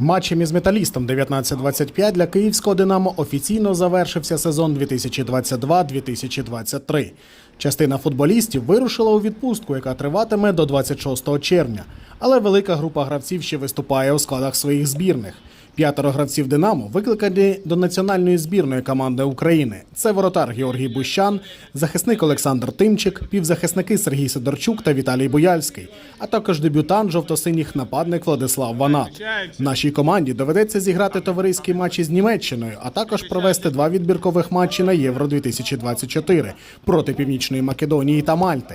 Матчем із металістом 19-25 для київського Динамо офіційно завершився сезон 2022-2023. Частина футболістів вирушила у відпустку, яка триватиме до 26 червня. Але велика група гравців ще виступає у складах своїх збірних. П'ятеро гравців Динамо викликані до національної збірної команди України. Це воротар Георгій Бущан, захисник Олександр Тимчик, півзахисники Сергій Сидорчук та Віталій Бояльський, а також дебютант жовтосиніх нападник Владислав Ванат. Нашій команді доведеться зіграти товариські матчі з Німеччиною, а також провести два відбіркових матчі на Євро 2024 проти Північної Македонії та Мальти.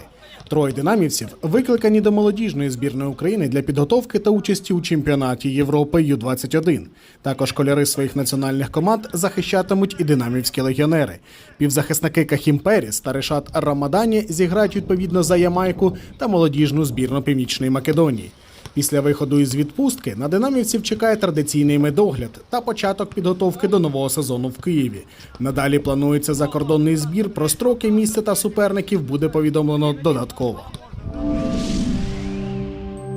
Троє динамівців викликані до молодіжної збірної України для підготовки та участі у чемпіонаті Європи Ю-21. Також кольори своїх національних команд захищатимуть і динамівські легіонери. Півзахисники Кахім Періс та Решат Рамадані зіграють відповідно за Ямайку та молодіжну збірну Північної Македонії. Після виходу із відпустки на динамівців чекає традиційний медогляд та початок підготовки до нового сезону в Києві. Надалі планується закордонний збір. Про строки, місце та суперників буде повідомлено додатково.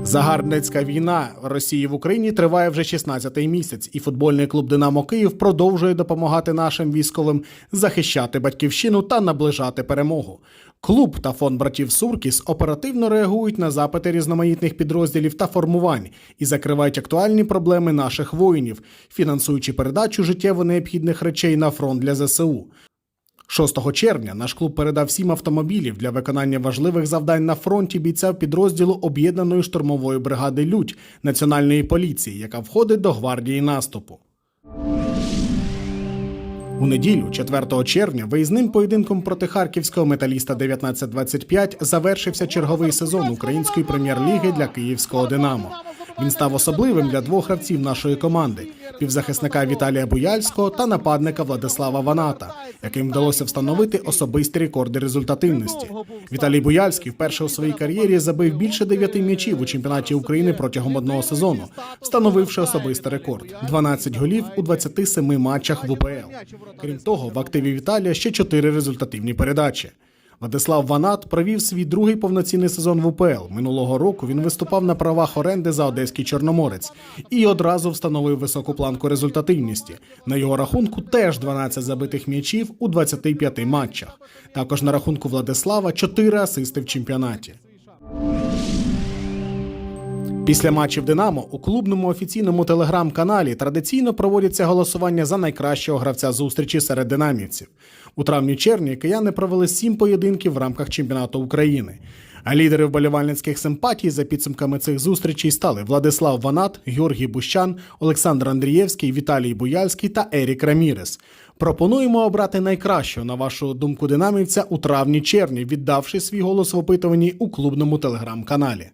Загарбницька війна Росії в Україні триває вже 16-й місяць, і футбольний клуб Динамо Київ продовжує допомагати нашим військовим захищати батьківщину та наближати перемогу. Клуб та фонд братів Суркіс оперативно реагують на запити різноманітних підрозділів та формувань і закривають актуальні проблеми наших воїнів, фінансуючи передачу життєво необхідних речей на фронт для ЗСУ. 6 червня наш клуб передав сім автомобілів для виконання важливих завдань на фронті бійцям підрозділу об'єднаної штурмової бригади Людь Національної поліції, яка входить до гвардії наступу. У неділю, 4 червня, виїзним поєдинком проти харківського металіста 1925 завершився черговий сезон української прем'єр-ліги для київського Динамо. Він став особливим для двох гравців нашої команди: півзахисника Віталія Буяльського та нападника Владислава Ваната, яким вдалося встановити особисті рекорди результативності. Віталій Буяльський вперше у своїй кар'єрі забив більше дев'яти м'ячів у чемпіонаті України протягом одного сезону, встановивши особистий рекорд 12 голів у 27 матчах в УПЛ. Крім того, в активі Віталія ще чотири результативні передачі. Владислав Ванат провів свій другий повноцінний сезон в УПЛ. Минулого року він виступав на правах оренди за одеський Чорноморець і одразу встановив високу планку результативності. На його рахунку теж 12 забитих м'ячів у 25 матчах. Також на рахунку Владислава 4 асисти в чемпіонаті. Після матчів Динамо у клубному офіційному телеграм-каналі традиційно проводяться голосування за найкращого гравця зустрічі серед динамівців. У травні-червні кияни провели сім поєдинків в рамках чемпіонату України. А лідери вболівальницьких симпатій за підсумками цих зустрічей стали Владислав Ванат, Георгій Бущан, Олександр Андрієвський, Віталій Буяльський та Ерік Рамірес. Пропонуємо обрати найкращого, на вашу думку, динамівця у травні-червні, віддавши свій голос в опитуванні у клубному телеграм-каналі.